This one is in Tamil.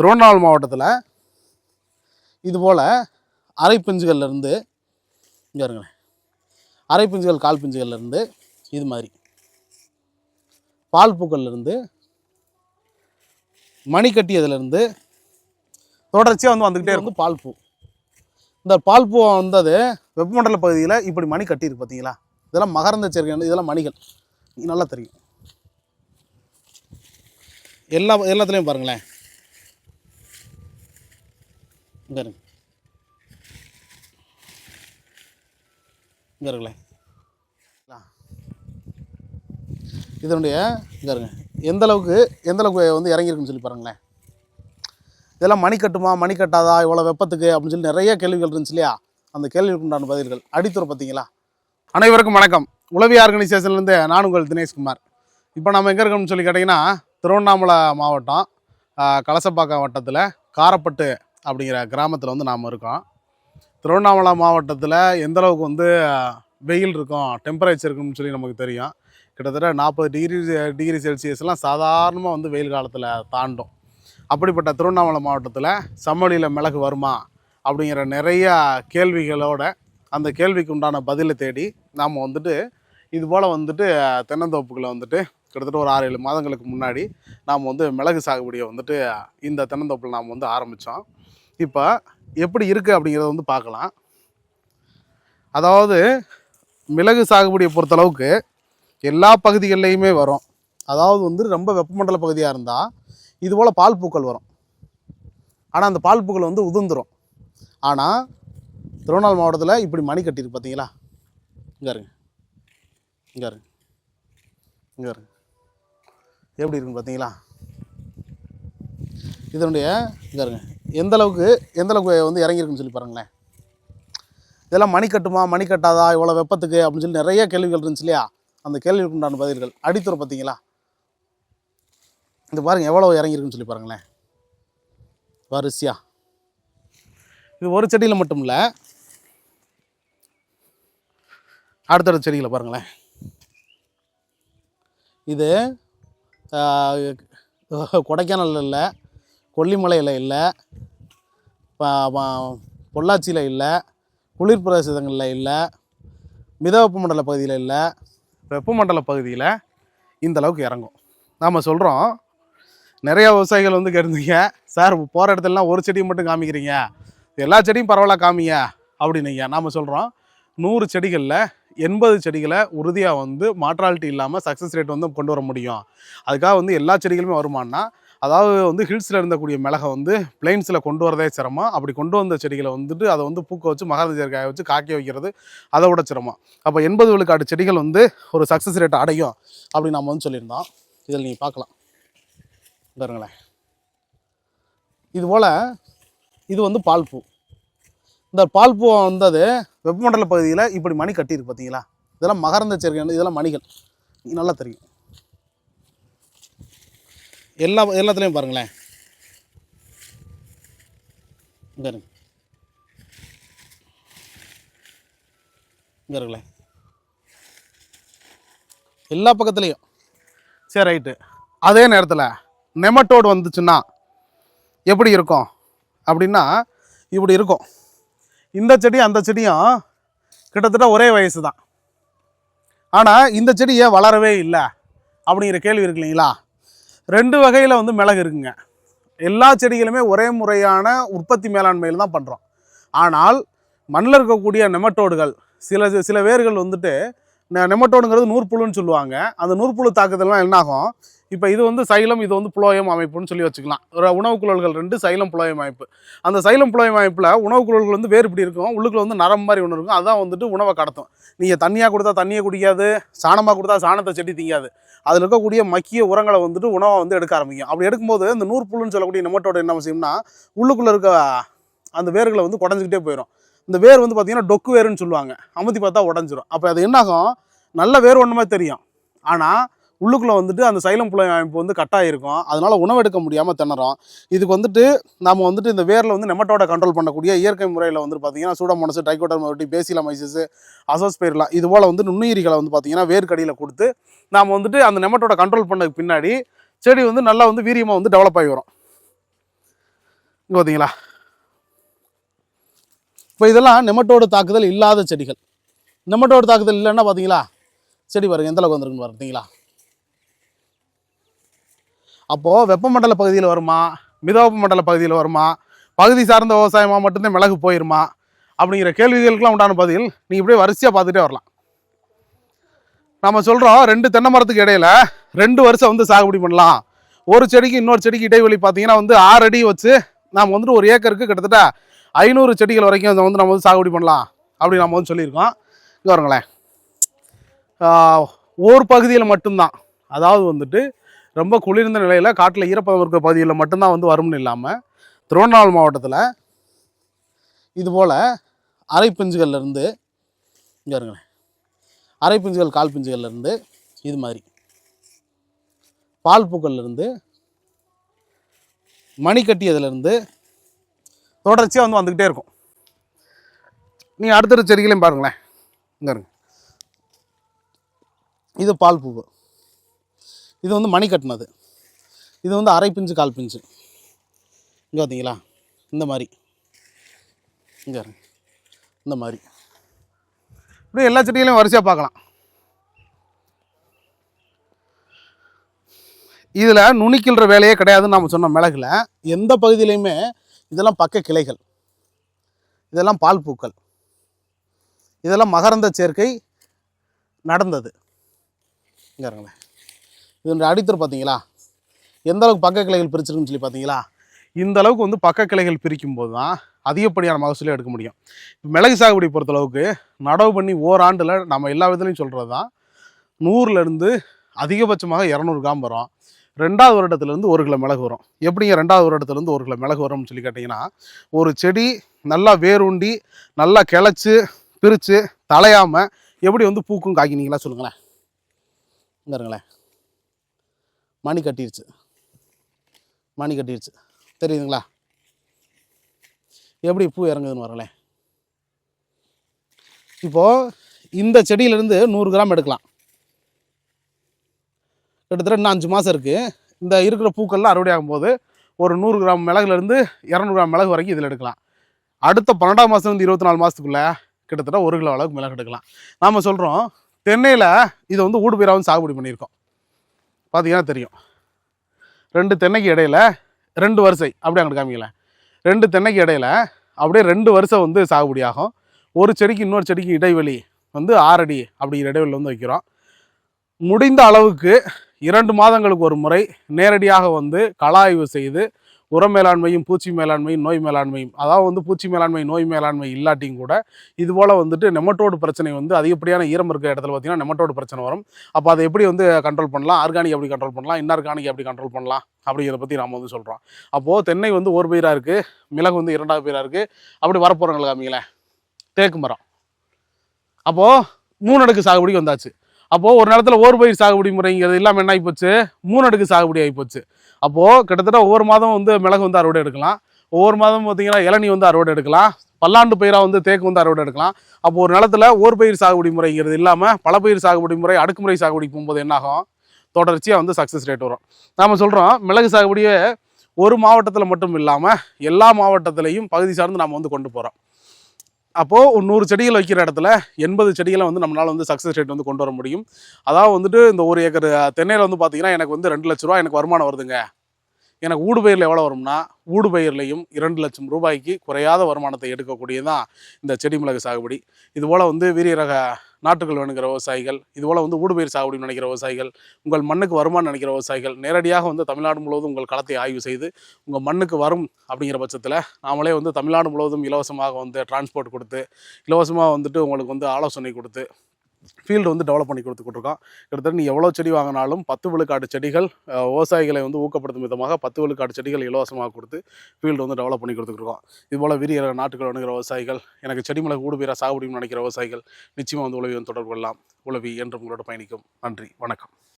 திருவண்ணாமலை மாவட்டத்தில் இதுபோல் அரைப்பிஞ்சுகள்லேருந்து இங்கே இருங்களேன் அரைப்பிஞ்சுகள் கால் பிஞ்சுகள்லேருந்து இது மாதிரி. பால் பூக்கள்லேருந்து மணி கட்டியதுலேருந்து தொடர்ச்சியாக வந்து வந்துக்கிட்டே இருக்கும். பால் பூ. இந்த பால் பூ வந்தது வெப்பமண்டல பகுதியில் இப்படி மணி கட்டியிருக்கு பார்த்தீங்களா இதெல்லாம் மகரந்த சேர்க்கை இதெல்லாம் மணிகள். இது நல்லா தெரியும். எல்லா எல்லாத்துலேயும் பாருங்களேன். இங்கே இருங்க இங்கே இருங்களேன் இதனுடைய இங்கே இருங்க எந்த அளவுக்கு எந்த அளவுக்கு வந்து இறங்கியிருக்குன்னு சொல்லி பாருங்களேன். இதெல்லாம் மணி கட்டுமா மணி கட்டாதா இவ்வளோ வெப்பத்துக்கு அப்படின்னு சொல்லி நிறைய கேள்விகள் இருந்துச்சு இல்லையா? அந்த கேள்விக்கு உண்டான பதில்கள். அடித்துறை பார்த்தீங்களா? அனைவருக்கும் வணக்கம். உளவி ஆர்கனைசேஷன்லேருந்து நான் உங்கள் தினேஷ்குமார். இப்போ நம்ம எங்கே இருக்கோம்னு சொல்லி கேட்டிங்கன்னா திருவண்ணாமலை மாவட்டம் கலசப்பாக்கம் வட்டத்தில் காரப்பட்டு அப்படிங்கிற கிராமத்தில் வந்து நாம் இருக்கோம். திருவண்ணாமலை மாவட்டத்தில் எந்தளவுக்கு வந்து வெயில் இருக்கும் டெம்பரேச்சர் இருக்குன்னு சொல்லி நமக்கு தெரியும். கிட்டத்தட்ட நாற்பது டிகிரி டிகிரி செல்சியஸ்லாம் சாதாரணமாக வந்து வெயில் காலத்தில் தாண்டும். அப்படிப்பட்ட திருவண்ணாமலை மாவட்டத்தில் சம்மளியில் மிளகு வருமா அப்படிங்கிற நிறைய கேள்விகளோட அந்த கேள்விக்கு உண்டான பதிலை தேடி நாம் வந்துட்டு இது போல் வந்துட்டு தென்னந்தோப்புகளை வந்துட்டு கிட்டத்தட்ட ஒரு ஆறு ஏழு மாதங்களுக்கு முன்னாடி நாம் வந்து மிளகு சாகுபடியை வந்துட்டு இந்த தென்னந்தோப்பில் நாம் வந்து ஆரம்பித்தோம் இப்போ எப்படி இருக்குது அப்படிங்கிறத வந்து பார்க்கலாம். அதாவது மிளகு சாகுபடியை பொறுத்தளவுக்கு எல்லா பகுதிகள்லையுமே வரும். அதாவது வந்து ரொம்ப வெப்பமண்டல பகுதியாக இருந்தால் இது போல் பால் பூக்கள் வரும். ஆனால் அந்த பால் பூக்கள் வந்து உதிர்ந்துடும் ஆனால் திருவண்ணாமலை மாவட்டத்தில் இப்படி மணி கட்டியிருக்கு பார்த்தீங்களா இங்கே இருங்க இங்கே இருங்க இங்கே இருங்க எப்படி இருக்குன்னு பார்த்தீங்களா? இதனுடைய இங்கே இருங்க. எந்த அளவுக்கு எந்த அளவுக்கு வந்து இறங்கியிருக்குன்னு சொல்லி பாருங்களேன். இதெல்லாம் மணி கட்டுமா மணி கட்டாதா இவ்வளோ வெப்பத்துக்கு அப்படின்னு சொல்லி நிறைய கேள்விகள் இருந்துச்சு இல்லையா? அந்த கேள்விக்கு உண்டான பதில்கள். அடித்துறை பார்த்தீங்களா? இது பாருங்கள் எவ்வளோ இறங்கியிருக்குன்னு சொல்லி பாருங்களேன். வரிசையா. இது ஒரு செடியில் மட்டும் இல்லை அடுத்தடுத்த செடிகளை பாருங்களேன். இது கொடைக்கானலில் இல்லை கொல்லிமலையில் இல்லை பொள்ளாச்சியில் இல்லை குளிர் பிரதேசங்களில் இல்லை மித வெப்பமண்டல பகுதியில் இல்லை வெப்பமண்டல பகுதியில் இந்தளவுக்கு இறங்கும். நாம் சொல்கிறோம் நிறைய விவசாயிகள் வந்து கருந்தீங்க சார் போகிற இடத்துலலாம் ஒரு செடியை மட்டும் காமிக்கிறீங்க எல்லா செடியும் பரவாயில்ல காமிங்க அப்படின்னீங்க. நாம் சொல்கிறோம் நூறு செடிகளில் எண்பது செடிகளை உறுதியாக வந்து மாற்றாலிட்டி இல்லாமல் சக்ஸஸ் ரேட் வந்து கொண்டு வர முடியும். அதுக்காக வந்து எல்லா செடிகளுமே வருமானா அதாவது வந்து ஹில்ஸில் இருந்தக்கூடிய மிளகை வந்து பிளைன்ஸில் கொண்டு வரதே சிரமம். அப்படி கொண்டு வந்த செடிகளை வந்துட்டு அதை வந்து பூக்க வச்சு மகரந்த வச்சு காக்க வைக்கிறது அதை விட சிரமம். அப்போ எண்பது விழுக்காடு செடிகள் வந்து ஒரு சக்ஸஸ் ரேட் அடையும் அப்படின்னு நம்ம வந்து சொல்லியிருந்தோம். இதில் நீங்கள் பார்க்கலாம். பாருங்களேன். இது போல் இது வந்து பால் பூ. இந்த பால் பூ வந்தது வெப்பமண்டல பகுதியில் இப்படி மணி கட்டியிருக்கு பார்த்தீங்களா இதெல்லாம் மகரந்த சேர்க்கை இதெல்லாம் மணிகள். நல்லா தெரியும். எல்லா எல்லாத்துலேயும் பாருங்களேன். இங்கே இருங்க. இங்கே இருங்களேன். எல்லா பக்கத்துலேயும். சரி ரைட்டு. அதே நேரத்தில் நெமட்டோடு வந்துச்சுன்னா எப்படி இருக்கும்? அப்படின்னா இப்படி இருக்கும். இந்த செடியும் அந்த செடியும் கிட்டத்தட்ட ஒரே வயசு தான் ஆனால் இந்த செடி ஏன் வளரவே இல்லை? அப்படிங்கிற கேள்வி இருக்கு இல்லைங்களா? ரெண்டு வகையில் வந்து மிளகு இருக்குங்க. எல்லா செடிகளுமே ஒரே முறையான உற்பத்தி மேலாண்மையில் தான் பண்ணுறோம் ஆனால் மண்ணில் இருக்கக்கூடிய நெமட்டோடுகள் சில சில வேர்கள் வந்துட்டு நெமட்டோடுங்கிறது நூற்புழுன்னு சொல்லுவாங்க. அந்த நூற்புழு தாக்குதல்லாம் என்னாகும்? இப்போ இது வந்து சைலம் இது வந்து புலோயம் அமைப்புன்னு சொல்லி வச்சுக்கலாம். ஒரு உணவுக் குழல்கள் ரெண்டு சைலம் புலோயம் அமைப்பு. அந்த சைலம் புலோயம் அமைப்பில் உணவு குழல்கள் வந்து வேறு இப்படி இருக்கும். உள்ளுக்குள்ள வந்து நரம் மாதிரி ஒன்று இருக்கும். அதான் வந்துட்டு உணவை கடத்தும். நீங்கள் தண்ணியாக கொடுத்தா தண்ணியை குடிக்காது சாணமாக கொடுத்தா சாணத்தை செடி திங்காது. அதில் இருக்கக்கூடிய மக்கிய உரங்களை வந்துட்டு உணவை வந்து எடுக்க ஆரம்பிக்கும். அப்படி எடுக்கும்போது இந்த புல்லுன்னு சொல்லக்கூடிய நெமட்டோட என்ன விஷயம்னா உள்ளுக்குள்ளே இருக்க அந்த வேர்களை வந்து குடஞ்சிக்கிட்டே போயிடும் இந்த வேர் வந்து பார்த்திங்கன்னா டொக்கு வேருன்னு சொல்லுவாங்க. அமுத்தி பார்த்தா உடஞ்சிரும். அப்போ அது என்னாகும்? நல்ல வேர் ஒன்றுமே தெரியும். ஆனால் உள்ளுக்குள்ளே வந்துட்டு அந்த சைலம் புலை அமைப்பு வந்து கட்டாயிருக்கும் அதனால் உணவு எடுக்க முடியாமல் திணறோம். இதுக்கு வந்துட்டு நம்ம வந்துட்டு இந்த வேரில் வந்து நெமட்டோட கண்ட்ரோல் பண்ணக்கூடிய இயற்கை முறையில் வந்து பார்த்தீங்கன்னா சூடமோனஸ் டைகோட்டர்மோட்டி பேசிலமைசிஸ் அசோஸ்பெயர்லாம் இது போல் வந்து நுண்ணுயிரிகளை வந்து பார்த்தீங்கன்னா வேர்க்கடியில் கொடுத்து நாம் வந்துட்டு அந்த நெமட்டோட கண்ட்ரோல் பண்ணதுக்கு பின்னாடி செடி வந்து நல்லா வந்து வீரியமாக வந்து டெவலப் ஆகி வரும். இங்கே பார்த்தீங்களா இப்போ இதெல்லாம் நெமட்டோடு தாக்குதல் இல்லாத செடிகள். நெமட்டோடு தாக்குதல் இல்லைன்னா பார்த்தீங்களா செடி பாருங்கள் எந்த அளவுக்கு வந்திருக்குன்னு பார்த்தீங்களா அப்போது வெப்பமண்டல பகுதியில் வருமா? மிதவெப்ப மண்டல பகுதியில் வருமா? பகுதி சார்ந்த விவசாயமாக மட்டும்தான் மிளகு போயிருமா? அப்படிங்கிற கேள்விகளுக்கெல்லாம் உண்டான பதில் நீங்கள் இப்படியே வரிசையாக பார்த்துட்டே வரலாம். நம்ம சொல்கிறோம் ரெண்டு தென்னை மரத்துக்கு இடையில ரெண்டு வருஷம் வந்து சாகுபடி பண்ணலாம். ஒரு செடிக்கு இன்னொரு செடிக்கு இடைவெளி பார்த்தீங்கன்னா வந்து ஆறு அடி வச்சு நாம் வந்துட்டு ஒரு ஏக்கருக்கு கிட்டத்தட்ட ஐநூறு செடிகள் வரைக்கும் அதை வந்து நம்ம வந்து சாகுபடி பண்ணலாம். அப்படி நம்ம வந்து சொல்லியிருக்கோம். இங்கே வருங்களேன் ஒரு பகுதியில் மட்டும்தான். அதாவது வந்துட்டு ரொம்ப குளிர்ந்த நிலையில் காட்டில் ஈரப்பதம் இருக்கிற பகுதியில் மட்டும்தான் வந்து வரும்னு இல்லாமல் திருவண்ணாமலை மாவட்டத்தில் இது போல் இங்கே இருங்களேன் அரை பிஞ்சுகள் கால் பிஞ்சுகள்லேருந்து இது மாதிரி. பால் பூக்கள்லேருந்து மணி கட்டியதுலேருந்து தொடர்ச்சியாக வந்து வந்துக்கிட்டே இருக்கும். நீங்கள் அடுத்தடுத்த செடிகளையும் பாருங்களேன். இங்கே இருங்க இது பால் பூவு. இது வந்து மணி கட்டினது. இது வந்து அரை பிஞ்சு கால் பிஞ்சு. இங்கே பார்த்தீங்களா இந்த மாதிரி. இங்கே இந்த மாதிரி. இப்படியே எல்லா செடிகளையும் வரிசையாக பார்க்கலாம். இதில் நுணுக்கின்ற வேலையே கிடையாதுன்னு நம்ம சொன்ன மிளகுல எந்த பகுதியிலையுமே இதெல்லாம் பக்க கிளைகள். இதெல்லாம் பால் பூக்கள். இதெல்லாம் மகரந்த சேர்க்கை நடந்தது. இங்கே இருங்களேன் இதனுடைய அடித்தர் பார்த்தீங்களா? எந்த அளவுக்கு பக்க கிளைகள் பிரிச்சிருக்குன்னு சொல்லி பார்த்தீங்களா? இந்த அளவுக்கு வந்து பக்க கிளைகள் பிரிக்கும் போது தான் அதிகப்படியான மகசூலை எடுக்க முடியும். இப்போ மிளகு சாகுபடி பொறுத்தளவுக்கு நடவு பண்ணி ஓராண்டில் நம்ம எல்லா விதத்துலையும் சொல்கிறது தான். நூறுலேருந்து அதிகபட்சமாக இரநூறு கிராம் வரும். ரெண்டாவது வருடத்துலேருந்து ஒரு கிலோ மிளகு வரும். எப்படிங்க ரெண்டாவது வருடத்துலேருந்து ஒரு கிலோ மிளகு வரும்னு சொல்லி கேட்டிங்கன்னா ஒரு செடி நல்லா வேரூண்டி நல்லா கிளச்சி பிரித்து தலையாமல் எப்படி வந்து பூக்கும் காய்க்கினீங்களா சொல்லுங்களேன். இங்க இருங்களேன். மணி கட்டிருச்சு. மணி கட்டிருச்சு. தெரியுதுங்களா? எப்படி பூ இறங்குதுன்னு வரல இப்போது இந்த செடியிலேருந்து நூறு கிராம் எடுக்கலாம். கிட்டத்தட்ட இன்னும் அஞ்சு மாதம் இருக்குது இந்த இருக்கிற பூக்கள்லாம் அறுவடை ஆகும்போது ஒரு நூறு கிராம் மிளகுலேருந்து இரநூறு கிராம் மிளகு வரைக்கும் இதில் எடுக்கலாம். அடுத்த பன்னெண்டாம் மாதத்துலேருந்து இருபத்தி நாலு மாதத்துக்குள்ளே கிட்டத்தட்ட ஒரு கிலோ அளவுக்கு மிளகு எடுக்கலாம். நாம் சொல்கிறோம் தென்னையில் இதை வந்து ஊடுபயிராகவும் சாகுபடி பண்ணியிருக்கோம். பார்த்தீங்கன்னா தெரியும். ரெண்டு தென்னைக்கு இடையில் ரெண்டு வரிசை. அப்படியே அங்கிட்டு காமிக்கல ரெண்டு தென்னைக்கு இடையில் அப்படியே ரெண்டு வருஷம் வந்து சாகுபடி ஆகும். ஒரு செடிக்கு இன்னொரு செடிக்கு இடைவெளி வந்து ஆறடி அப்படிங்கிற இடைவெளி வந்து வைக்கிறோம். முடிந்த அளவுக்கு இரண்டு மாதங்களுக்கு ஒரு முறை நேரடியாக வந்து கள ஆய்வு செய்து உர மேலாண்மையும் பூச்சி மேலாண்மையும் நோய் மேலாண்மையும் அதாவது வந்து பூச்சி மேலாண்மை நோய் மேலாண்மை இல்லாட்டியும் கூட இது போல் வந்துட்டு நெமட்டோடு பிரச்சனை வந்து அதிகப்படியான ஈரம் இருக்கிற இடத்துல பார்த்தீங்கன்னா நெமட்டோடு பிரச்சனை வரும். அப்போ அதை எப்படி வந்து கண்ட்ரோல் பண்ணலாம்? ஆர்கானிக் எப்படி கண்ட்ரோல் பண்ணலாம்? இன்ஆர்கானிக் எப்படி கண்ட்ரோல் பண்ணலாம்? அப்படிங்கிறத பற்றி நாம் வந்து சொல்கிறோம் அப்போது தென்னை வந்து ஒரு பயிராக இருக்குது மிளகு வந்து இரண்டாவது பயிராக இருக்குது அப்படி வரப்போகிறவங்களுக்கு காமிங்களேன். தேக்கு மரம். அப்போது மூணு அடுக்கு சாகுபடிக்கு வந்தாச்சு. அப்போது ஒரு நேரத்தில் ஒரு பயிர் சாகுபடி முறைங்கிறது இல்லாமல் என்ன ஆகிப்போச்சு மூணு அடுக்கு சாகுபடி ஆகிப்போச்சு அப்போது கிட்டத்தட்ட ஒவ்வொரு மாதம் வந்து மிளகு வந்து அறுவடை எடுக்கலாம். ஒவ்வொரு மாதம் பார்த்தீங்கன்னா இளநீ வந்து அறுவடை எடுக்கலாம். பல்லாண்டு பயிராக வந்து தேக்கு வந்து அறுவடை எடுக்கலாம். அப்போ ஒரு நிலத்தில் ஒரு பயிர் சாகுபடி முறைங்கிறது இல்லாமல் பல பயிர் சாகுபடி முறை அடுக்குமுறை சாகுபடி போகும்போது என்னாகும் தொடர்ச்சியாக வந்து சக்ஸஸ் ரேட் வரும். நாம் சொல்கிறோம் மிளகு சாகுபடியே ஒரு மாவட்டத்தில் மட்டும் இல்லாமல் எல்லா மாவட்டத்திலையும் பகுதி சார்ந்து நாம் வந்து கொண்டு போகிறோம் அப்போது ஒரு நூறு செடிகள் வைக்கிற இடத்துல எண்பது செடிகளை வந்து நம்மளால் வந்து சக்ஸஸ் ரேட் வந்து கொண்டு வர முடியும். அதாவது வந்துட்டு இந்த ஒரு ஏக்கர் தென்னையில் வந்து பார்த்தீங்கன்னா எனக்கு வந்து ரெண்டு லட்ச ரூபா எனக்கு வருமானம் வருதுங்க. எனக்கு ஊடுபயிரில் எவ்வளோ வரும்னா ஊடுபயிர்லையும் இரண்டு லட்சம் ரூபாய்க்கு குறையாத வருமானத்தை எடுக்கக்கூடியதான் இந்த செடி மிளகு சாகுபடி. இதுபோல் வந்து வீரிய ரக நாட்டுகள் வேணுங்கிற விவசாயிகள் இதுபோல் வந்து ஊடுபயிர் சாகுபடி நினைக்கிற விவசாயிகள் உங்கள் மண்ணுக்கு வருமானம் நினைக்கிற விவசாயிகள் நேரடியாக வந்து தமிழ்நாடு முழுவதும் உங்கள் களத்தை ஆய்வு செய்து உங்கள் மண்ணுக்கு வரும் அப்படிங்கிற பட்சத்தில் நாமளே வந்து தமிழ்நாடு முழுவதும் இலவசமாக வந்து டிரான்ஸ்போர்ட் கொடுத்து இலவசமாக வந்துட்டு உங்களுக்கு வந்து ஆலோசனை கொடுத்து ஃபீல்டு வந்து டெவலப் பண்ணி கொடுத்துக்கிட்டுருக்கோம். கிட்டத்தட்ட நீ எவ்வளோ செடி வாங்கினாலும் பத்து விழுக்காடு செடிகள் விவசாயிகளை வந்து ஊக்கப்படுத்தும் விதமாக பத்து விழுக்காடு செடிகள் இலவசமாக கொடுத்து ஃபீல்டு வந்து டெவலப் பண்ணி கொடுத்துருக்கோம் இதுபோல் விரிய நாட்டுகள் வேணுங்கிற விவசாயிகள் எனக்கு செடி மிளகு ஊடுபீரா சாகுபடின்னு நினைக்கிற விவசாயிகள் நிச்சயமாக வந்து உளவியும் தொடர்பு கொள்ளலாம். உளவி என்று உங்களோட பயணிக்கும். நன்றி. வணக்கம்.